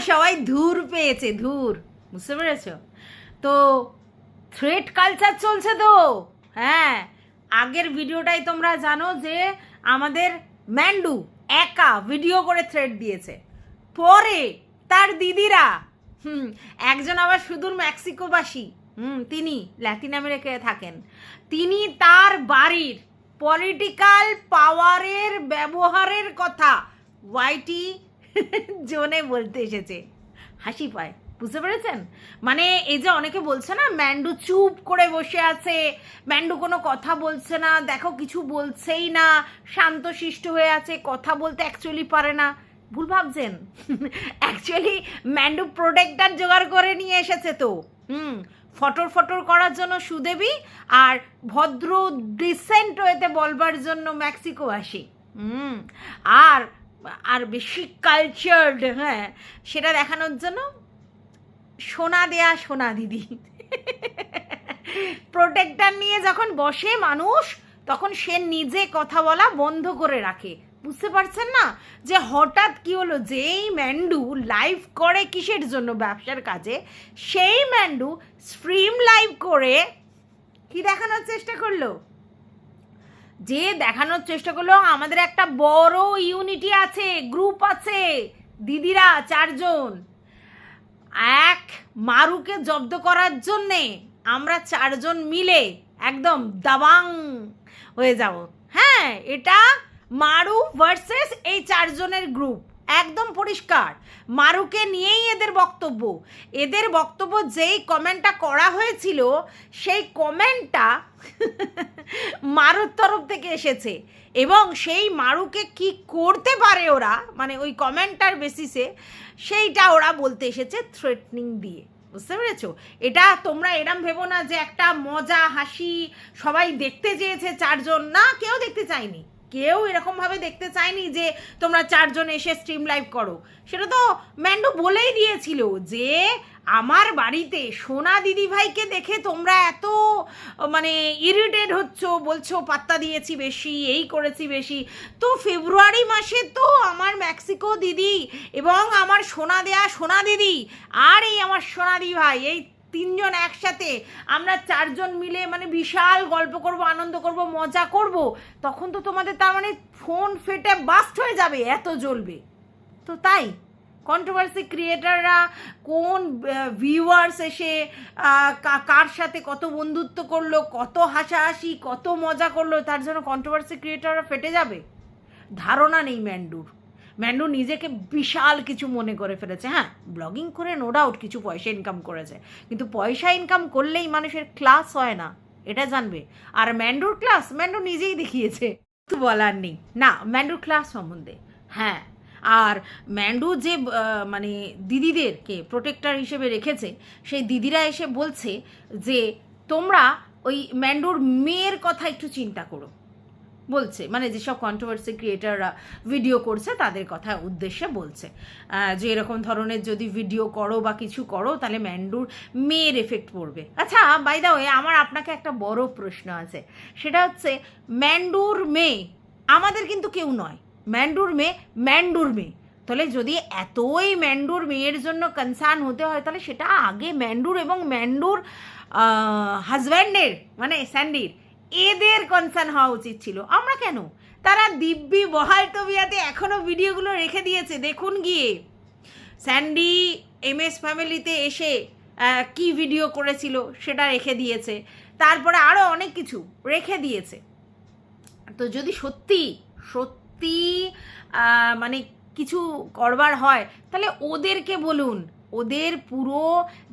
সবাই ধুর পেয়েছে, ধুর। বুঝতে পেরেছ? তো থ্রেড কালচার চলছে তো। হ্যাঁ আগের ভিডিওটাই তোমরা জানো যে আমাদের ম্যান্ডু একা ভিডিও করে থ্রেড দিয়েছে। পরে তার দিদিরা, হুম, একজন আবার সুদূর মেক্সিকোবাসী, হুম, তিনি ল্যাটিন আমেরিকায় থাকেন। তিনি তার বাড়ির পলিটিক্যাল পাওয়ারের ব্যবহারের কথা ওয়াইটি জোনে বলতে এসেছে। হাসি পায়, বুঝতে পেরেছেন? মানে এই যে অনেকে বলছে না, ম্যান্ডু চুপ করে বসে আছে, ম্যান্ডু কোনো কথা বলছে না, দেখো কিছু বলছেই না শান্তশিষ্ট হয়ে আছে, কথা বলতে অ্যাকচুয়ালি পারে না। ভুল ভাবছেন? অ্যাকচুয়ালি ম্যান্ডু প্রোটেক্টার জোগাড় করে নিয়ে এসেছে তো। হুম, ফটর ফটর করার জন্য সুদেবী আর ভদ্র ডিসেন্ট ওয়েতে বলবার জন্য মেক্সিকো আসি। হুম, আর আর বেশি কালচার্ড হ্যাঁ সেটা দেখানোর জন্য সোনা দেয়া সোনা দিদি। প্রোটেক্টার নিয়ে যখন বসে মানুষ, তখন সে নিজে কথা বলা বন্ধ করে রাখে। বুঝতে পারছেন না? যে হঠাৎ কি হলো? যেই ম্যান্ডু লাইভ করে কিসের জন্য ব্যবসার কাজে? সেই ম্যান্ডু স্ট্রিম লাইভ করে কি দেখানোর চেষ্টা করল? যে দেখানোর চেষ্টা করল, আমাদের একটা বড় ইউনিটি আছে, গ্রুপ আছে, দিদিরা চারজন। এক মারুকে জব্দ করার জন্যে আমরা চারজন মিলে একদম দাবাং হয়ে যাব। হ্যাঁ এটা মারু ভার্সেস এই চারজনের গ্রুপ একদম পরিষ্কার। মারুকে নিয়েই এদের বক্তব্য। এদের বক্তব্য যেই কমেন্টটা করা হয়েছিল, সেই কমেন্টটা মারুর তরফ থেকে এসেছে। এবং সেই মারুকে কি করতে পারে ওরা মানে ওই কমেন্টটার বেসিসে সেইটা ওরা বলতে এসেছে থ্রেটনিং দিয়ে। বুঝতে পেরেছ? এটা তোমরা এরম ভেবো না যে একটা মজা, হাসি, সবাই দেখতে চেয়েছে চারজন। না, কেউ দেখতে চায়নি। কেউ এরকমভাবে দেখতে চায়নি যে তোমরা চারজন এসে স্ট্রিম লাইভ করো। সেটা তো ম্যান্ডু বলেই দিয়েছিল যে আমার বাড়িতে সোনা দিদি ভাইকে দেখে তোমরা এত মানে ইরিটেড হচ্ছ, বলছো, পাত্তা দিয়েছি বেশি, এই করেছি বেশি। তো ফেব্রুয়ারি মাসে তো আমার মেক্সিকো দিদি এবং আমার সোনা দেয়া সোনা দিদি আর এই আমার সোনা দিদি ভাই এই তিনজন একসাথে আমরা চারজন মিলে মানে বিশাল গল্প করব, আনন্দ করব, মজা করব, তখন তো তোমাদের তার মানে ফোন ফেটে বাস্ট হয়ে যাবে, এত জ্বলবে। তো তাই কন্ট্রোভার্সি ক্রিয়েটাররা কোন ভিউয়ার্স এসে কার সাথে কত বন্ধুত্ব করল, কত হাসাহাসি, কত মজা করল, তার জন্য কন্ট্রোভার্সি ক্রিয়েটাররা ফেটে যাবে? ধারণা নেই ম্যান্ডুর। ম্যান্ডু নিজেকে বিশাল কিছু মনে করে ফেলেছে। হ্যাঁ ব্লগিং করে নো ডাউট কিছু পয়সা ইনকাম করেছে। কিন্তু পয়সা ইনকাম করলেই মানুষের ক্লাস হয় না, এটা জানবে। আর ম্যান্ডুর ক্লাস ম্যান্ডু নিজেই দেখিয়েছে তো বলার নেই। না, ম্যান্ডুর ক্লাস সম্বন্ধে হ্যাঁ। আর ম্যান্ডু যে মানে দিদিদেরকে প্রোটেক্টর হিসেবে রেখেছে, সেই দিদিরা এসে বলছে যে, তোমরা ওই ম্যান্ডুর মেয়ের কথা একটু চিন্তা করো। বলছে মানে যেসব কন্ট্রোভার্সি ক্রিয়েটাররা ভিডিও করছে, তাদের কথা উদ্দেশ্যে বলছে। যে এরকম ধরনের যদি ভিডিও করো বা কিছু করো, তাহলে ম্যান্ডুর মেয়ের এফেক্ট পড়বে। আচ্ছা বাই দা ওয়ে আমার আপনাকে একটা বড় প্রশ্ন আছে। সেটা হচ্ছে, ম্যান্ডুর মেয়ে আমাদের কিন্তু কেউ নয়। ম্যান্ডুর মেয়ে ম্যান্ডুর মেয়ে। তাহলে যদি এতই ম্যান্ডুর মেয়ের জন্য কনসার্ন হতে হয়, তাহলে সেটা আগে ম্যান্ডুর এবং ম্যান্ডুর হাজব্যান্ডের মানে স্যান্ডির এদের কনসার্ন হওয়া উচিত ছিল। আমরা কেন? তারা দিব্যি বহাল তবিয়াতে এখনও ভিডিওগুলো রেখে দিয়েছে। দেখুন গিয়ে। স্যান্ডি এম এস ফ্যামিলিতে এসে কি ভিডিও করেছিল সেটা রেখে দিয়েছে। তারপরে আরও অনেক কিছু রেখে দিয়েছে। তো যদি সত্যি সত্যি মানে কিছু করবার হয়, তাহলে ওদেরকে বলুন। ওদের পুরো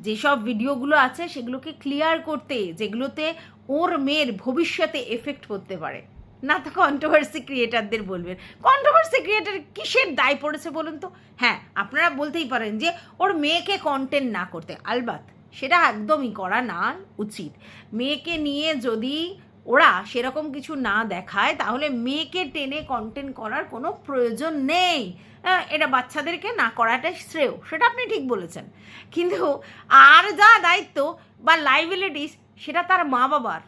যেসব ভিডিওগুলো আছে, সেগুলোকে ক্লিয়ার করতে, যেগুলোতে ওর মেয়ের ভবিষ্যতে এফেক্ট করতে পারে। না তো কন্ট্রোভার্সি ক্রিয়েটারদের বলবেন। কন্ট্রোভার্সি ক্রিয়েটার কিসের দায় পড়েছে বলুন তো? হ্যাঁ আপনারা বলতেই পারেন যে ওর মেয়েকে কন্টেন্ট না করতে। আলবাত সেটা একদমই করা না উচিত। মেয়েকে নিয়ে যদি ওরা সেরকম কিছু না দেখায় তাহলে মেয়েকে টেনে কন্টেন্ট করার কোনো প্রয়োজন নেই। হ্যাঁ, এটা বাচ্চাদেরকে না করাটাই শ্রেয় সেটা আপনি ঠিক বলেছেন। কিন্তু আর যা দায়িত্ব বা লাইবিলিটিস সেটা তার মা বাবার।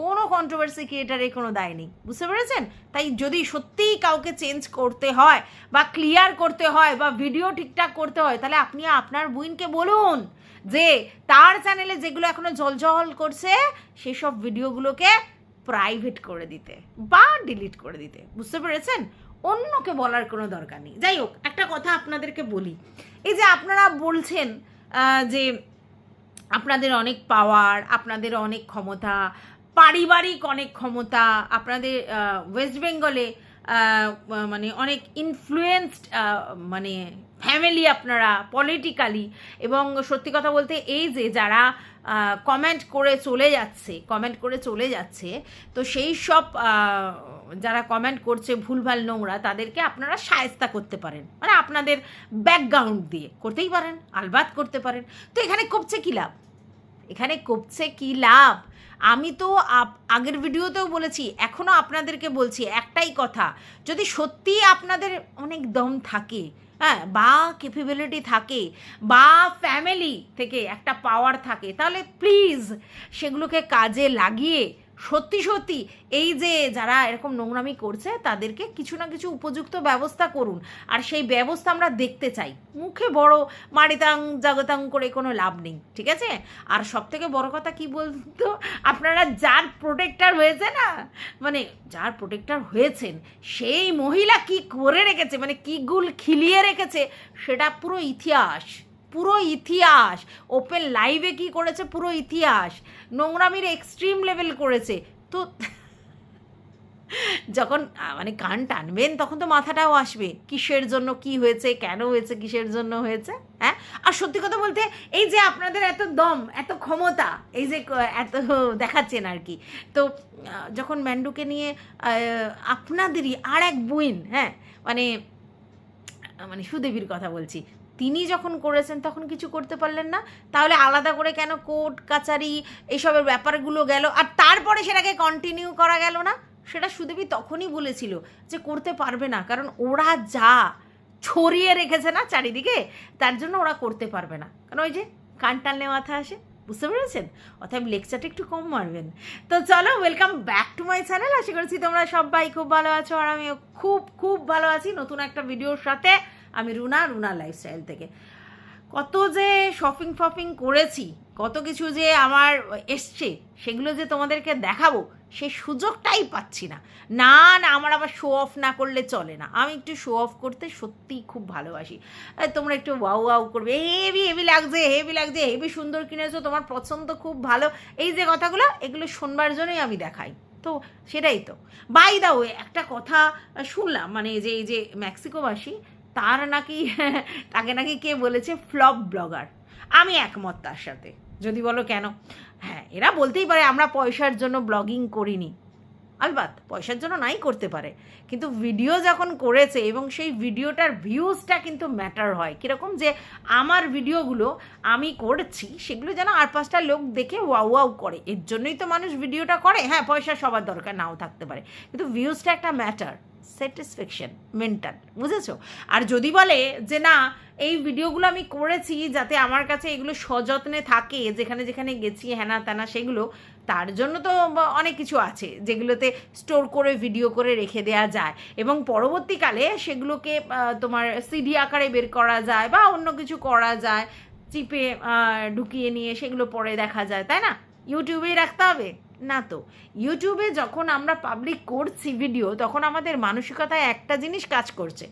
কোনো কন্ট্রোভার্সি ক্রিয়েটারে কোনো দায় নেই। বুঝতে পেরেছেন? তাই যদি সত্যিই কাউকে চেঞ্জ করতে হয় বা ক্লিয়ার করতে হয় বা ভিডিও ঠিকঠাক করতে হয়, তাহলে আপনি আপনার বুইনকে বলুন যে তার চ্যানেলে যেগুলো এখনও জলজল করছে, সেসব ভিডিওগুলোকে প্রাইভেট করে দিতে বা ডিলিট করে দিতে। বুঝতে পেরেছেন? অন্যকে বলার কোনো দরকার নেই। যাই হোক, একটা কথা আপনাদেরকে বলি। এই যে আপনারা বলছেন যে আপনাদের অনেক পাওয়ার আপনাদের অনেক ক্ষমতা, পারিবারিক অনেক ক্ষমতা, আপনাদের ওয়েস্ট বেঙ্গলে মানে অনেক ইনফ্লুয়েন্সড মানে ফ্যামিলি আপনারা পলিটিক্যালি এবং সত্যি কথা বলতে এই যে যারা কমেন্ট করে চলে যাচ্ছে কমেন্ট করে চলে যাচ্ছে, তো সেই সব যারা কমেন্ট করছে ভুলভাল নোংরা, তাদেরকে আপনারা সায়স্তা করতে পারেন। মানে আপনাদের ব্যাকগ্রাউন্ড দিয়ে করতেই পারেন আলবাত করতে পারেন। তো এখানে কপছে কী লাভ? এখানে কপছে কি লাভ? আমি তো আগের ভিডিওতেও বলেছি, এখনও আপনাদেরকে বলছি একটাই কথা, যদি সত্যি আপনাদের অনেক দম থাকে হ্যাঁ বা ক্যাপেবিলিটি থাকে, বা ফ্যামিলি থেকে একটা পাওয়ার থাকে, তাহলে প্লিজ সেগুলোকে কাজে লাগিয়ে সত্যি সত্যি, এই যে যারা এরকম নোংরামি করছে, তাদেরকে কিছু না কিছু উপযুক্ত ব্যবস্থা করুন। আর সেই ব্যবস্থা আমরা দেখতে চাই। মুখে বড় মারিতাং, জাগতাং করে কোনো লাভ নেই, ঠিক আছে? আর সব থেকে বড় কথা কি বলতো? আপনারা যার প্রোটেক্টার হয়েছে না মানে যার প্রোটেক্টার হয়েছেন, সেই মহিলা কি করে রেখেছে? মানে কি গুল খিলিয়ে রেখেছে? সেটা পুরো ইতিহাস। পুরো ইতিহাস। ওপেন লাইভে কি করেছে? পুরো ইতিহাস। নোংরামির এক্সট্রিম লেভেল করেছে। তো যখন মানে কান টানবেন, তখন তো মাথাটাও আসবে। কিসের জন্য কি হয়েছে? কেন হয়েছে? কিসের জন্য হয়েছে? হ্যাঁ? আর সত্যি কথা বলতে, এই যে আপনাদের এত দম, এত ক্ষমতা, এই যে এত দেখাচ্ছেন আর কি। তো যখন ম্যান্ডুকে নিয়ে আপনাদেরই আর এক বুইন হ্যাঁ? মানে মানে সুদেবীর কথা বলছি। তিনি যখন করেছেন তখন কিছু করতে পারলেন না। তাহলে আলাদা করে কেন কোর্ট, কাচারি এসবের ব্যাপারগুলো গেল? আর তারপরে সেটাকে কন্টিনিউ করা গেল না? সেটা সুদেবী তখনই বলেছিল যে করতে পারবে না, কারণ ওরা যা ছড়িয়ে রেখেছে না চারিদিকে, তার জন্য ওরা করতে পারবে না। কারণ ওই যে কান টানলে মাথা আসে, বুঝতে পেরেছেন? অতএব লেকচারটা একটু কম মারবেন। তো চলো welcome back to my channel আশা করছি তোমরা সবাই খুব ভালো আছো, আর আমিও খুব খুব ভালো আছি। নতুন একটা ভিডিওর সাথে আমি রুনা রুনা লাইফস্টাইল থেকে। কত যে শপিং ফপিং করেছি, কত কিছু যে আমার এসছে, সেগুলো যে তোমাদেরকে দেখাবো, সে সুযোগটাই পাচ্ছি না। না না, আমার আবার শো অফ না করলে চলে না। আমি একটু শো অফ করতে সত্যিই খুব ভালোবাসি। তোমরা একটু ওয়াও ওয়াও করবে। হেভি হেভি লাগছে হেভি লাগছে হেভি সুন্দর কিনেছো, তোমার পছন্দ খুব ভালো। এই যে কথাগুলো, এগুলো শোনবার জন্যই আমি দেখাই। তো সেটাই তো। বাই দা ওয়ে একটা কথা শুনলাম মানে যে, এই যে মেক্সিকোবাসী তার নাকি, তাকে নাকি কে বলেছে? Flop blogger. আমি একমত তার সাথে। যদি বলো কেন? হ্যাঁ এরা বলতেই পারে আমরা পয়সার জন্য ব্লগিং করিনি। আলবাত, পয়সার জন্য নাই করতে পারে। কিন্তু ভিডিও যখন করেছে এবং সেই ভিডিওটার ভিউজটা কিন্তু ম্যাটার হয়। কীরকম যে আমার ভিডিওগুলো আমি করছি, সেগুলো যেন আর পাঁচটা লোক দেখে ওয়াও ওয়াও করে। এর জন্যই তো মানুষ ভিডিওটা করে। হ্যাঁ পয়সা সবার দরকার, নাও থাকতে পারে। কিন্তু ভিউজটা একটা ম্যাটার। স্যাটিসফ্যাকশন মেন্টাল বুঝেছ? আর যদি বলে যে, না, এই ভিডিওগুলো আমি করেছি যাতে আমার কাছে এগুলো সযত্নে থাকে, যেখানে যেখানে গেছি হ্যানা ত্যানা সেগুলো, তার জন্য তো অনেক কিছু আছে, যেগুলোতে স্টোর করে ভিডিও করে রেখে দেওয়া যায়। এবং পরবর্তীকালে সেগুলোকে তোমার সিডি আকারে বের করা যায় বা অন্য কিছু করা যায়, চিপে ঢুকিয়ে নিয়ে সেগুলো পরে দেখা যায়, তাই না? ইউটিউবেই রাখতে হবে। না তো। ইউটিউবে যখন আমরা পাবলিক করছি ভিডিও তখন আমাদের মানসিকতায় একটা জিনিস কাজ করছে।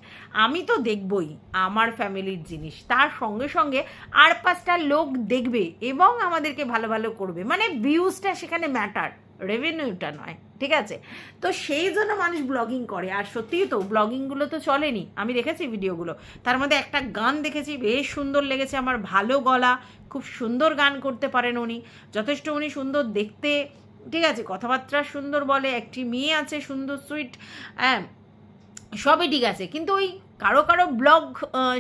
আমি তো দেখবই আমার ফ্যামিলির জিনিস। তার সঙ্গে সঙ্গে আর পাঁচটা লোক দেখবে এবং আমাদেরকে ভালো ভালো করবে। মানে ভিউজটা সেখানে ম্যাটার রেভিনিউটা নয়, ঠিক আছে? তো সেই জন্য মানুষ ব্লগিং করে। আর সত্যিই তো ব্লগিংগুলো তো চলেনি। আমি দেখেছি ভিডিওগুলো তার মধ্যে একটা গান দেখেছি, বেশ সুন্দর লেগেছে আমার। ভালো গলা, খুব সুন্দর গান করতে পারেন উনি। যথেষ্ট উনি সুন্দর দেখতে ঠিক আছে, কথাবার্তা সুন্দর বলে, একটি মেয়ে আছে, সুন্দর সুইট হ্যাঁ সবই ঠিক আছে। কিন্তু ওই কারও কারও ব্লগ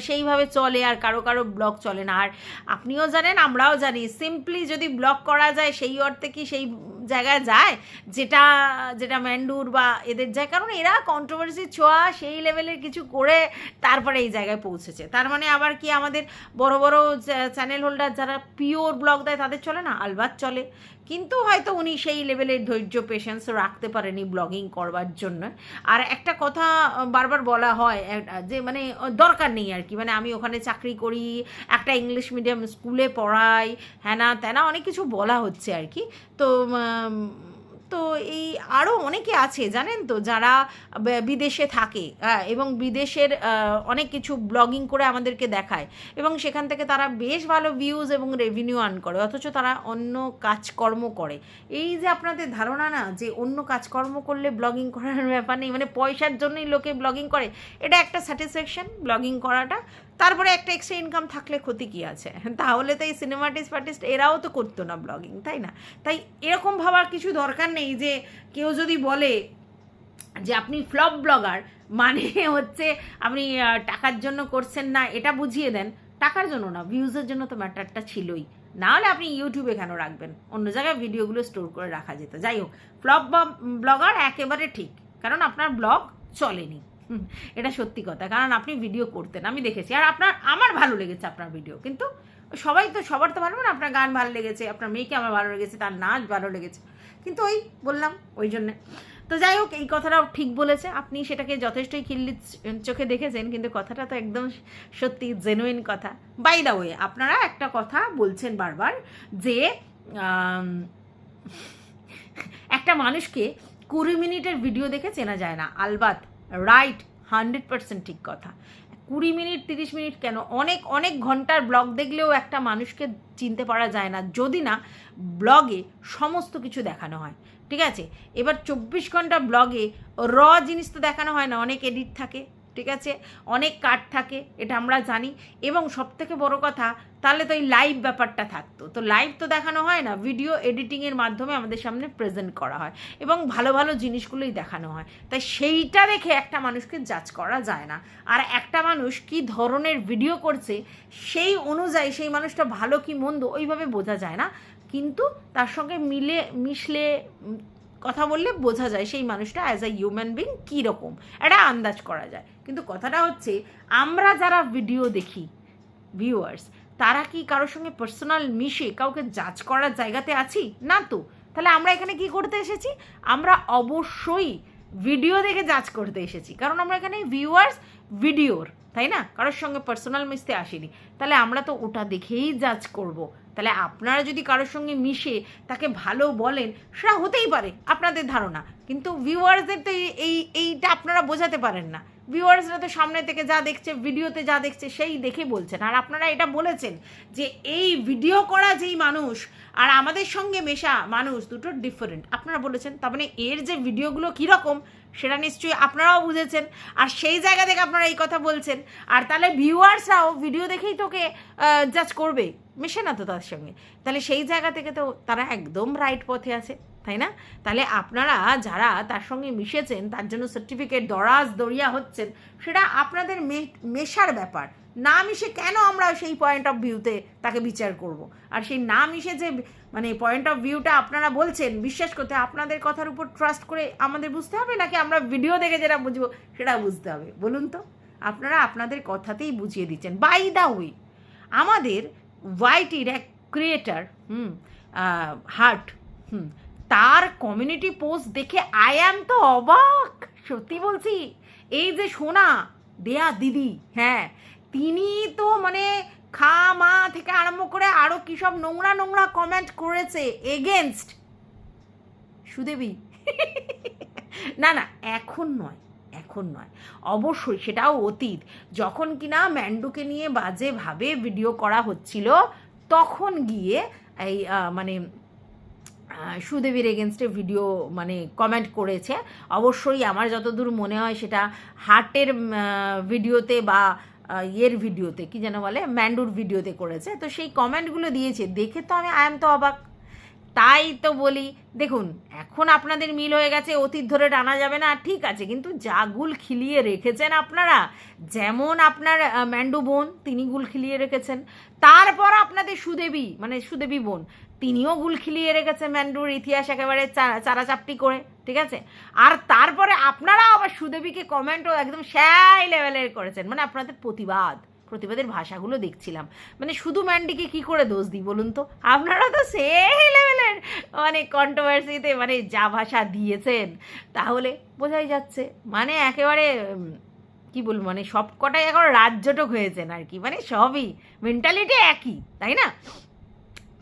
সেইভাবে চলে আর কারও কারও ব্লগ চলে না। আর আপনিও জানেন, আমরাও জানি সিম্পলি যদি ব্লগ করা যায়, সেই অর্থে কি সেই জায়গায় যায়, যেটা যেটা ম্যান্ডুর বা এদের যায়, কারণ এরা কন্ট্রোভার্সি ছোঁয়া, সেই লেভেলের কিছু করে তারপরে এই জায়গায় পৌঁছেছে। তার মানে আবার কি আমাদের বড় বড় চ্যানেল হোল্ডার যারা পিওর ব্লগ দেয়, তাদের চলে না? আলবাত চলে। কিন্তু হয়তো উনি সেই লেভেলের ধৈর্য পেশেন্স রাখতে পারেনি ব্লগিং করবার জন্য। আর একটা কথা বারবার বলা হয় যে মানে দরকার নেই আর কি। মানে আমি ওখানে চাকরি করি, একটা ইংলিশ মিডিয়াম স্কুলে পড়াই হ্যানা ত্যানা, অনেক কিছু বলা হচ্ছে আর কি। তো তো এই আরও অনেকে আছে জানেন তো? যারা বিদেশে থাকে হ্যাঁ, এবং বিদেশের অনেক কিছু ব্লগিং করে আমাদেরকে দেখায় এবং সেখান থেকে তারা বেশ ভালো ভিউজ এবং রেভিনিউ আর্ন করে অথচ তারা অন্য কাজকর্ম করে। এই যে আপনাদের ধারণা না যে অন্য কাজকর্ম করলে ব্লগিং করার ব্যাপার নেই মানে পয়সার জন্যই লোকে ব্লগিং করে এটা একটা স্যাটিসফ্যাকশন ব্লগিং করাটা তারপরে একটা এক্সট্রা ইনকাম থাকলে ক্ষতি কী আছে? তাহলে তো এই সিনেমাটিস্ট ফার্টিস্ট এরাও তো করতো না ব্লগিং তাই না? তাই এরকম ভাবার কিছু দরকার নেই যে কেউ যদি বলে যে আপনি ফ্লপ ব্লগার মানে হচ্ছে আপনি টাকার জন্য করছেন না, এটা বুঝিয়ে দেন। টাকার জন্য না ভিউজের জন্য তো ম্যাটারটা ছিলই। না হলে আপনি ইউটিউবে কেন রাখবেন? অন্য জায়গায় ভিডিওগুলো স্টোর করে রাখা যেত। যাই হোক ফ্লপ ব্লগার একেবারে ঠিক, কারণ আপনার ব্লগ চলেনি। এটা সত্যি কথা। কারণ আপনি ভিডিও করতেন, আমি দেখেছি। আর আপনার, আমার ভালো লেগেছে আপনার ভিডিও কিন্তু সবাই তো, সবার তো ভালো না? আপনার গান ভালো লেগেছে, আপনার মেয়েকে আমার ভালো লেগেছে, তার নাচ ভালো লেগেছে। কিন্তু ওই, বললাম ওই জন্যে। তো যাই হোক, এই কথাটাও ঠিক বলেছে। আপনি সেটাকে যথেষ্টই খিল্লি চোখে দেখেছেন, কিন্তু কথাটা তো একদম সত্যি জেনুইন কথা। বাই দা ওয়ে আপনারা একটা কথা বলছেন বারবার যে একটা মানুষকে কুড়ি মিনিটের ভিডিও দেখে চেনা যায় না। আলবাত রাইট হান্ড্রেড পার্সেন্ট ঠিক কথা। কুড়ি মিনিট, তিরিশ মিনিট কেন? অনেক অনেক ঘণ্টার ব্লগ দেখলেও একটা মানুষকে চিনতে পারা যায় না, যদি না ব্লগে সমস্ত কিছু দেখানো হয়। ঠিক আছে? এবার চব্বিশ ঘণ্টা ব্লগে র জিনিস তো দেখানো হয় না, অনেক এডিট থাকে। ঠিক আছে? অনেক কাট থাকে, এটা আমরা জানি। এবং সবথেকে বড় কথা, তাহলে তো এই লাইভ ব্যাপারটা থাকতো। তো লাইভ তো দেখানো হয় না ভিডিও এডিটিংয়ের মাধ্যমে আমাদের সামনে প্রেজেন্ট করা হয় এবং ভালো ভালো জিনিসগুলোই দেখানো হয়। তাই সেইটা দেখে একটা মানুষকে জাজ করা যায় না। আর একটা মানুষ কি ধরনের ভিডিও করছে, সেই অনুযায়ী সেই মানুষটা ভালো কি মন্দ, ওইভাবে বোঝা যায় না। কিন্তু তার সঙ্গে মিলে, মিশলে কথা বললে বোঝা যায় সেই মানুষটা অ্যাজ আ হিউম্যান বিং কীরকম। একটা আন্দাজ করা যায়। কিন্তু কথাটা হচ্ছে, আমরা যারা ভিডিও দেখি ভিউয়ার্স তারা কি কারোর সঙ্গে পার্সোনাল মিশে কাউকে জাজ করার জায়গাতে আছি? না তো। তাহলে আমরা এখানে কি করতে এসেছি? আমরা অবশ্যই ভিডিও দেখে জাজ করতে এসেছি। কারণ আমরা এখানে ভিউয়ার্স ভিডিওর তাই না? কারোর সঙ্গে পার্সোনাল মিশতে আসিনি। তাহলে আমরা তো ওটা দেখেই জাজ করব। তাহলে আপনারা যদি কারোর সঙ্গে মিশে তাকে ভালো বলেন, সেটা হতেই পারে, আপনাদের ধারণা। কিন্তু ভিউয়ার্সদের তো এই- এই, এইটা আপনারা বোঝাতে পারেন না। ভিউয়ার্সরা তো সামনে থেকে যা দেখছে, ভিডিওতে যা দেখছে, সেই দেখে বলছেন। আর আপনারা এটা বলেছেন যে এই ভিডিও করা যেই মানুষ আর আমাদের সঙ্গে মেশা মানুষ দুটো ডিফারেন্ট আপনারা বলেছেন, তার মানে এর যে ভিডিওগুলো কীরকম, সেটা নিশ্চয়ই আপনারাও বুঝেছেন। আর সেই জায়গা থেকে আপনারা এই কথা বলছেন। আর তাহলে ভিউয়ার্সরাও ভিডিও দেখেই তোকে জাজ করবে মেশে না তো তার সঙ্গে। তাহলে সেই জায়গা থেকে তো তারা একদম রাইট পথে আছে, তাই না? তাহলে আপনারা যারা তার সঙ্গে মিশেছেন, তার জন্য সার্টিফিকেট দরাজ দরিয়া হচ্ছেন, সেটা আপনাদের মেশার ব্যাপার। না মিশে কেন আমরা সেই পয়েন্ট অফ ভিউতে তাকে বিচার করব? আর সেই না মিশে যে মানে পয়েন্ট অফ ভিউটা আপনারা বলছেন, বিশ্বাস করতে আপনাদের কথার উপর ট্রাস্ট করে আমাদের বুঝতে হবে, নাকি আমরা ভিডিও দেখে যেটা বুঝব, সেটা বুঝতে হবে? বলুন তো। আপনারা আপনাদের কথাতেই বুঝিয়ে দিচ্ছেন। বাই দ্য ওয়ে আমাদের ওয়াইটির এক ক্রিয়েটার হুম হার্ট, হুম, তার কমিউনিটি পোস্ট দেখে আই অ্যাম তো অবাক, সত্যি বলছি। এই যে সোনা, দেয়া দিদি হ্যাঁ তিনি তো মানে খা মা থেকে আরম্ভ করে আরও কী সব নোংরা নোংরা কমেন্ট করেছে এগেনস্ট সুদেবী। না না, এখন নয়। এখন নয়। অবশ্যই সেটাও অতীত। যখন কিনা ম্যান্ডুকে নিয়ে বাজেভাবে ভিডিও করা হচ্ছিল, তখন গিয়ে এই মানে সুদেবীর এগেনস্টে ভিডিও মানে কমেন্ট করেছে। অবশ্যই আমার যতদূর মনে হয় সেটা হার্টের ভিডিওতে বা ইয়ের ভিডিওতে কি যেন বলে, ম্যান্ডুর ভিডিওতে করেছে। তো সেই কমেন্টগুলো দিয়েছে। দেখে তো আমি আই এম তো অবাক। তাই তো বলি, দেখুন, এখন আপনাদের মিল হয়ে গেছে, অতীত ধরে টানা যাবে না, ঠিক আছে, কিন্তু যা গুল খিলিয়ে রেখেছেন আপনারা, যেমন আপনার ম্যান্ডু বোন, তিনি গুল খিলিয়ে রেখেছেন, তারপর আপনাদের সুদেবী মানে সুদেবী বোন, তিনিও গুল খিলিয়ে রেখেছে ম্যান্ডুর ইতিহাস একেবারে চারাচাপটি করে, ঠিক আছে, আর তারপরে আপনারা আবার সুদেবীকে কমেন্টও একদম স্যাই লেভেলের করেছেন মানে আপনাদের প্রতিবাদ। প্রতিবাদের ভাষাগুলো দেখছিলাম। মানে শুধু ম্যান্ডিকে কি করে দোষ দিই বলুন তো? আপনারা তো সেই লেভেলের মানে কন্ট্রোভার্সিতে মানে যা ভাষা দিয়েছেন, তাহলে বোঝাই যাচ্ছে। মানে একেবারে কি বলব মানে সব কটাই এখন রাজ্যটক হয়েছেন আর কি। মানে সবই মেন্টালিটি একই, তাই না?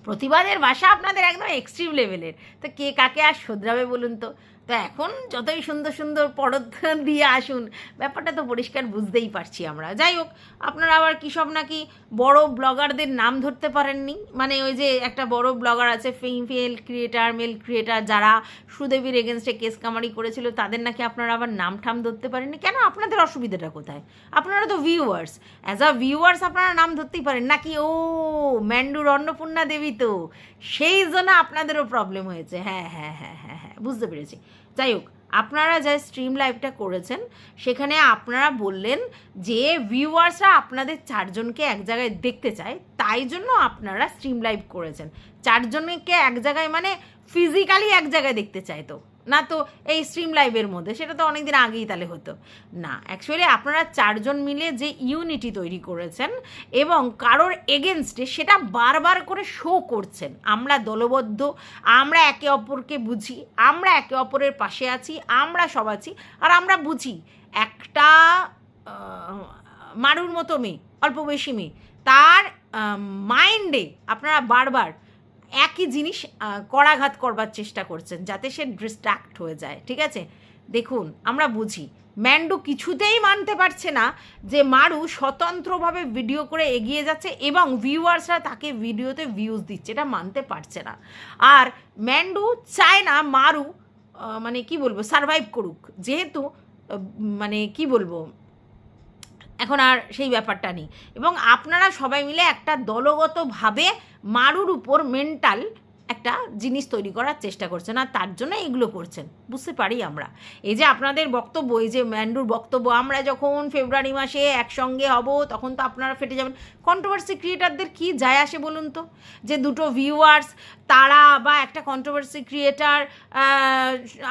প্রতিবাদের ভাষা আপনাদের একদম এক্সট্রিম লেভেলের তো কে কাকে আর শোধরাবে বলুন তো? তো এখন যতই সুন্দর সুন্দর পরত দিয়ে আসুন, ব্যাপারটা তো পরিষ্কার বুঝতেই পারছি আমরা। যাই হোক, আপনারা আবার কী সব নাকি বড় ব্লগারদের নাম ধরতে পারেননি? মানে ওই যে একটা বড় ব্লগার আছে ফিমেল ক্রিয়েটার মেল ক্রিয়েটার যারা সুদেবীর এগেনস্টে কেস কামারি করেছিল, তাদের নাকি আপনারা আবার নাম ঠাম ধরতে পারেননি? কেন? আপনাদের অসুবিধাটা কোথায়? আপনারা তো ভিউয়ার্স অ্যাজ আ ভিউয়ার্স আপনারা নাম ধরতেই পারেন। নাকি, ও ম্যান্ডুর অন্নপূর্ণা দেবী তো। সেই জন্য আপনাদেরও প্রবলেম হয়েছে। হ্যাঁ হ্যাঁ হ্যাঁ হ্যাঁ হ্যাঁ বুঝতে পেরেছি। যাই হোক, আপনারা যা স্ট্রিম লাইভটা করেছেন, সেখানে আপনারা বললেন যে ভিউয়ার্সরা আপনাদের চারজনকে এক জায়গায় দেখতে চায়, তাই জন্য আপনারা স্ট্রিম লাইভ করেছেন। চারজনকে এক জায়গায় মানে ফিজিক্যালি এক জায়গায় দেখতে চায় তো। না তো এই স্ট্রিম লাইভের মধ্যে, সেটা তো অনেকদিন আগেই তাহলে হতো। না অ্যাকচুয়ালি আপনারা চারজন মিলে যে ইউনিটি তৈরি করেছেন এবং কারোর এগেনস্টে সেটা বারবার করে শো করছেন। আমরা দলবদ্ধ, আমরা একে অপরকে বুঝি, আমরা একে অপরের পাশে আছি, আমরা সব আছি, আর আমরা বুঝি। একটা মারুর মতো মেয়ে, অল্প বেশি মেয়ে, তার মাইন্ডে আপনারা বারবার একই জিনিস করাঘাত করবার চেষ্টা করছেন যাতে সে ডিস্ট্র্যাক্ট হয়ে যায়, ঠিক আছে? দেখুন, আমরা বুঝি, ম্যান্ডু কিছুতেই মানতে পারছে না যে মারু স্বতন্ত্রভাবে ভিডিও করে এগিয়ে যাচ্ছে এবং ভিউয়ার্সরা তাকে ভিডিওতে ভিউজ দিচ্ছে, এটা মানতে পারছে না। আর ম্যান্ডু চায় না মারু মানে কি বলব সারভাইভ করুক। যেহেতু মানে কি বলব, এখন আর সেই ব্যাপারটা নেই। এবং আপনারা সবাই মিলে একটা দলগতভাবে মারুর উপর মেন্টাল একটা জিনিস তৈরি করার চেষ্টা করছেন আর তার জন্য এগুলো করছেন। বুঝতে পারি আমরা। এই যে আপনাদের বক্তব্য, এই যে ম্যান্ডুর বক্তব্য, আমরা যখন ফেব্রুয়ারি মাসে একসঙ্গে হব, তখন তো আপনারা ফেটে যাবেন। কন্ট্রোভার্সি ক্রিয়েটারদের কি যায় আসে বলুন তো? যে দুটো ভিউয়ার্স তারা বা একটা কন্ট্রোভার্সি ক্রিয়েটার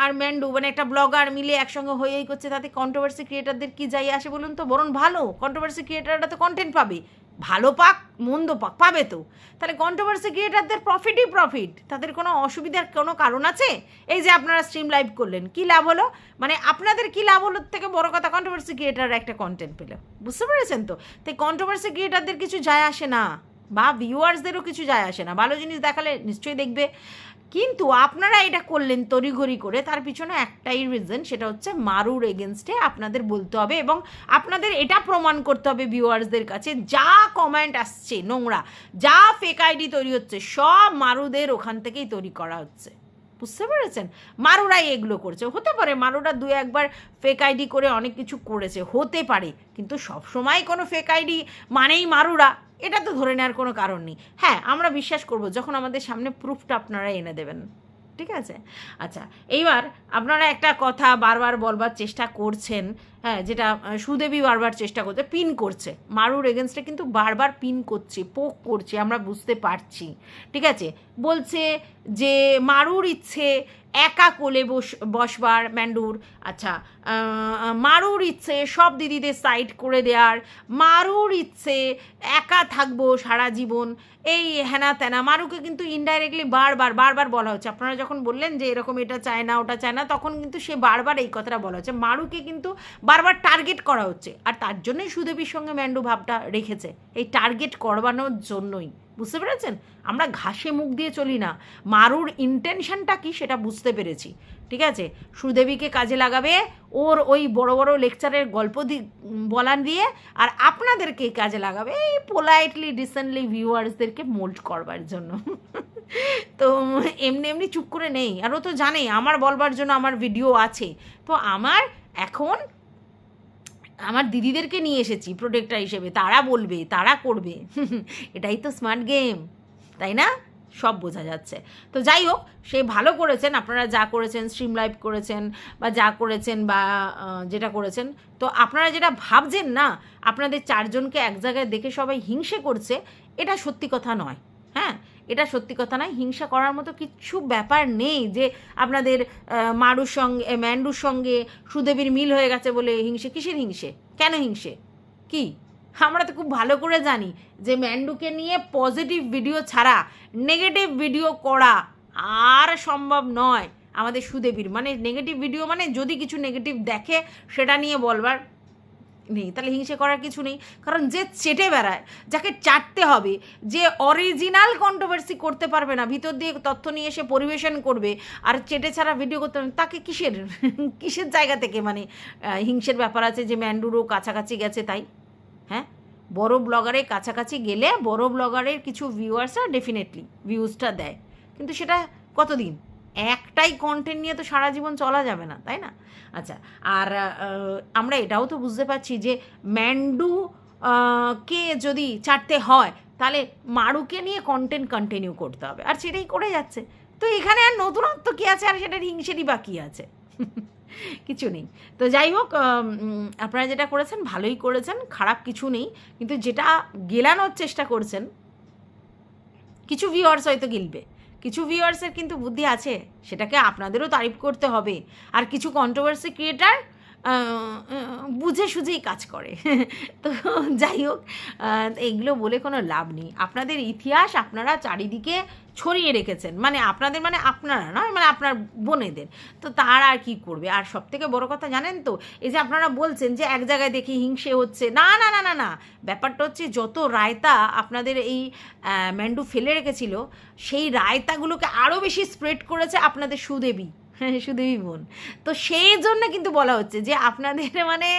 আর ম্যান্ডু মানে একটা ব্লগার মিলে একসঙ্গে হয়েই করছে, তাতে কন্ট্রোভার্সি ক্রিয়েটারদের কি যাই আসে বলুন তো? বরং ভালো কন্ট্রোভার্সি ক্রিয়েটাররা তো কন্টেন্ট পাবে। ভালো পাক, মন্দ পাক, পাবে তো। তাহলে কন্ট্রোভার্সি ক্রিয়েটারদের প্রফিটই প্রফিট তাদের কোনো অসুবিধার কোনো কারণ আছে? এই যে আপনারা স্ট্রিম লাইভ করলেন, কি লাভ হলো? মানে আপনাদের কি লাভ হলো থেকে বড় কথা কন্ট্রোভার্সি ক্রিয়েটার একটা কন্টেন্ট পেলে। বুঝতে পেরেছেন তো? তাই কন্ট্রোভার্সি ক্রিয়েটারদের কিছু যায় আসে না। বা ভিউয়ার্সদেরও কিছু যায় আসে না। ভালো জিনিস দেখালে নিশ্চয়ই দেখবে। কিন্তু আপনারা এটা করলেন তড়িঘড়ি করে, তার পিছনে একটাই রিজন সেটা হচ্ছে মারুর এগেনস্টে আপনাদের বলতে হবে এবং আপনাদের এটা প্রমাণ করতে হবে ভিউয়ার্সদের কাছে। যা কমেন্ট আসছে নোংরা, যা ফেক আইডি তৈরি হচ্ছে, সব মারুদের ওখান থেকেই তৈরি করা হচ্ছে। বুঝতে পেরেছেন? মারুরাই এগুলো করছে। হতে পারে মারোরা দু একবার ফেক আইডি করে অনেক কিছু করেছে, হতে পারে। কিন্তু সবসময় কোনো ফেক আইডি মানেই মারুরা। এটা তো ধরে নেওয়ার কোনো কারণ নেই। হ্যাঁ আমরা বিশ্বাস করব যখন আমাদের সামনে প্রুফটা আপনারা এনে দেবেন। ঠিক আছে? আচ্ছা এইবার আপনারা একটা কথা বারবার বলবার চেষ্টা করছেন হ্যাঁ যেটা সুদেবী বারবার চেষ্টা করছে, পিন করছে। মারুর এগেনস্টে কিন্তু বারবার পিন করছে, পোক করছে, আমরা বুঝতে পারছি। ঠিক আছে? বলছে যে, মারুর ইচ্ছে একা কোলে বস, বসবার, ম্যান্ডুর। আচ্ছা মারুর ইচ্ছে সব দিদিদের সাইড করে দেওয়ার, মারুর ইচ্ছে একা থাকব সারা জীবন। এই হেনা তেনা, মারুকে কিন্তু ইনডাইরেক্টলি বারবার বারবার বলা হচ্ছে। আপনারা যখন বললেন যে, এরকম এটা চায় না, ওটা চায় না, তখন কিন্তু সে বারবার এই কথাটা বলা হচ্ছে। মারুকে কিন্তু বারবার টার্গেট করা হচ্ছে। আর তার জন্যই সুদেবীর সঙ্গে ম্যান্ডু ভাবটা রেখেছে। এই টার্গেট করবানোর জন্যই। বুঝতে পেরেছেন? আমরা ঘাসে মুখ দিয়ে চলি না। মারুর ইন্টেনশনটা কি সেটা বুঝতে পেরেছি। ঠিক আছে? সুদেবীকে কাজে লাগাবে ওর ওই বড় বড় লেকচারের গল্প বলান দিয়ে, আর আপনাদেরকে কাজে লাগাবে এই পোলাইটলি রিসেন্টলি ভিউয়ার্সদেরকে মোল্ড করবার জন্য। তো এমনি এমনি চুপ করে নেই। আর ও তো জানে আমার বলবার জন্য আমার ভিডিও আছে। তো আমার এখন আমার দিদিদেরকে নিয়ে এসেছি প্রোটেক্টার হিসেবে। তারা বলবে, তারা করবে। এটাই তো স্মার্ট গেম তাই না? সব বোঝা যাচ্ছে। তো যাই হোক, সে ভালো করেছেন, আপনারা যা করেছেন স্ট্রিম লাইভ করেছেন, বা যা করেছেন, বা যেটা করেছেন, তো আপনারা যেটা ভাবছেন না, আপনাদের চারজনকে এক জায়গায় দেখে সবাই হিংসে করছে, এটা সত্যি কথা নয়। হ্যাঁ? এটা সত্যি কথা নয়, হিংসা করার মতো কিচ্ছু ব্যাপার নেই যে আপনাদের মারুর সঙ্গে ম্যান্ডুর সঙ্গে সুদেবীর মিল হয়ে গেছে বলে হিংসে, কিসের হিংসে? কেন হিংসে? কি? আমরা তো খুব ভালো করে জানি যে ম্যান্ডুকে নিয়ে পজিটিভ ভিডিও ছাড়া নেগেটিভ ভিডিও করা আর সম্ভব নয় আমাদের সুদেবীর। মানে নেগেটিভ ভিডিও মানে যদি কিছু নেগেটিভ দেখে, সেটা নিয়ে বলবার নেই, তাহলে হিংসে করার কিছু নেই। কারণ যে চেটে বেড়ায়, যাকে চাটতে হবে, যে অরিজিনাল কন্ট্রোভার্সি করতে পারবে না, ভিতর দিয়ে তথ্য নিয়ে এসে পরিবেশন করবে, আর চেটে ছাড়া ভিডিও করতে পারবে তাকে কিসের কিসের জায়গা থেকে মানে হিংসের ব্যাপার আছে যে ম্যান্ডুরও কাছাকাছি গেছে তাই? হ্যাঁ? বড় ব্লগারের কাছাকাছি গেলে বড় ব্লগারের কিছু ভিউয়ার্সরা ডেফিনেটলি ভিউজটা দেয়। কিন্তু সেটা কতদিন? একটাই কন্টেন্ট নিয়ে তো সারা জীবন চলা যাবে না, তাই না? আচ্ছা আর আমরা এটাও তো বুঝতে পারছি যে ম্যান্ডু কে যদি চাটতে হয়, তাহলে মারুকে নিয়ে কন্টেন্ট কন্টিনিউ করতে হবে, আর সেটাই করে যাচ্ছে। তো এখানে আর নতুনত্ব কী আছে, আর সেটার হিংসেরই বা কী আছে। কিছু নেই। তো যাই হোক আপনারা যেটা করেছেন, ভালোই করেছেন, খারাপ কিছু নেই, কিন্তু যেটা গেলানোর চেষ্টা করছেন, কিছু ভিউয়ার্স হয়তো গিলবে। কিছু ভিউয়ার্সের কিন্তু বুদ্ধি আছে, সেটাকে আপনাদেরও তারিফ করতে হবে। আর কিছু কন্ট্রোভার্সি ক্রিয়েটার বুঝে সুঝেই কাজ করে। তো যাই হোক এগুলো বলে কোনো লাভ নেই। আপনাদের ইতিহাস, আপনারা চারিদিকে ছড়িয়ে রেখেছেন। মানে আপনাদের মানে আপনারা নয় মানে আপনার বোনেদের। তো তারা আর কি করবে? আর সব থেকে বড় কথা জানেন তো, এই যে আপনারা বলছেন যে এক জায়গায় দেখি হিংসে হচ্ছে, না না না না না। ব্যাপারটা হচ্ছে যত রায়তা আপনাদের এই ম্যান্ডু ফেলে রেখেছিল, সেই রায়তাগুলোকে আরও বেশি স্প্রেড করেছে আপনাদের সুদেবী। হ্যাঁ সুদেবী বোন। তো সেই জন্য কিন্তু বলা হচ্ছে যে আপনাদের মানে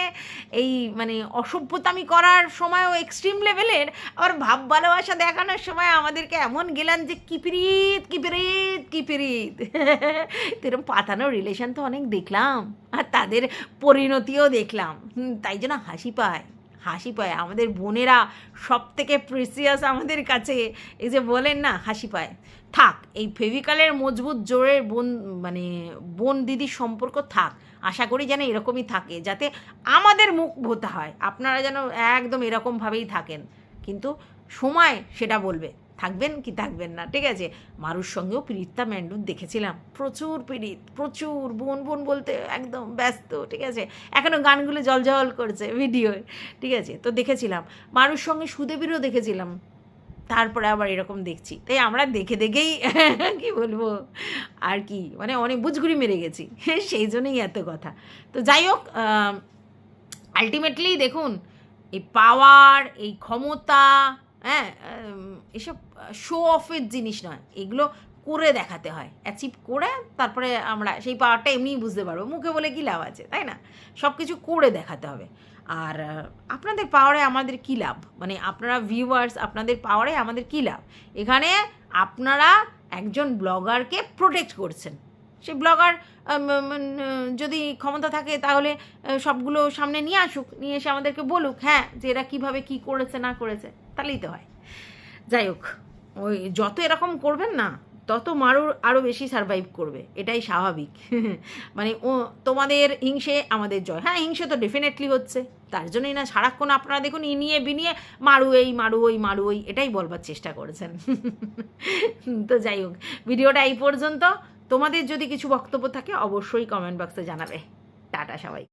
এই মানে অসভ্যতামি করার সময়ও এক্সট্রিম লেভেলের আবার ভাব ভালোবাসা দেখানোর সময় আমাদেরকে এমন গেলান যে কিপিরিত কিপিরিত কিপিরিত এরকম পাতানো রিলেশন তো অনেক দেখলাম, আর তাদের পরিণতিও দেখলাম। তাই জন্য হাসি পায়। হাসি পায়। আমাদের বোনেরা সব থেকে প্রেসিয়াস আমাদের কাছে। এই যে বলেন না, হাসি পায়। থাক, এই ফেভিকালের মজবুত জোরের বোন মানে বোন দিদির সম্পর্ক থাক। আশা করি যেন এরকমই থাকে, যাতে আমাদের মুখ ভোতা হয়। আপনারা যেন একদম এরকমভাবেই থাকেন। কিন্তু সময় সেটা বলবে। থাকবেন কি থাকবেন না, ঠিক আছে? মারুর সঙ্গেও প্রীতটা ম্যান্ডুর দেখেছিলাম। প্রচুর পীড়িত প্রচুর, বোন বোন বলতে একদম ব্যস্ত, ঠিক আছে? এখনও গানগুলো জল জল করছে ভিডিও ঠিক আছে? তো দেখেছিলাম। মারুর সঙ্গে সুদেবীরও দেখেছিলাম। তারপরে আবার এরকম দেখছি। তাই আমরা দেখে দেখেই কি বলব? আর কি? মানে অনেক বুঝগুড়ি মেরে গেছি। সেই জন্যই এত কথা। তো যাই হোক আলটিমেটলি দেখুন, এই পাওয়ার এই ক্ষমতা হ্যাঁ এসব শো অফের জিনিস নয়। এগুলো করে দেখাতে হয়। অ্যাচিভ করে তারপরে আমরা সেই পাওয়ারটা এমনিই বুঝতে পারব। মুখে বলে কী লাভ আছে, তাই না? সব কিছু করে দেখাতে হবে। আর আপনাদের পাওয়ারে আমাদের কী লাভ? মানে আপনারা ভিউয়ার্স আপনাদের পাওয়ারে আমাদের কী লাভ? এখানে আপনারা একজন ব্লগারকে প্রোটেক্ট করছেন। সেই ব্লগার যদি ক্ষমতা থাকে তাহলে সবগুলো সামনে নিয়ে আসুক। নিয়ে এসে আমাদেরকে বলুক হ্যাঁ যে এরা কীভাবে কী করেছে, না করেছে। তাহলেই তো হয়। যাই হোক, ওই যত এরকম করবেন না, তত মারুর আরও বেশি সারভাইভ করবে। এটাই স্বাভাবিক। মানে ও, তোমাদের হিংসে আমাদের জয়। হ্যাঁ হিংসে তো ডেফিনেটলি হচ্ছে। তার জন্যই না সারাক্ষণ আপনারা দেখুন ইনিয়ে বিনিয়ে মারু এই মারু ওই মারু ওই এটাই বলবার চেষ্টা করেছেন। তো যাই হোক, ভিডিওটা এই পর্যন্ত। তোমাদের যদি কিছু বক্তব্য থাকে অবশ্যই কমেন্ট বক্সে জানাবে। টাটা সবাই।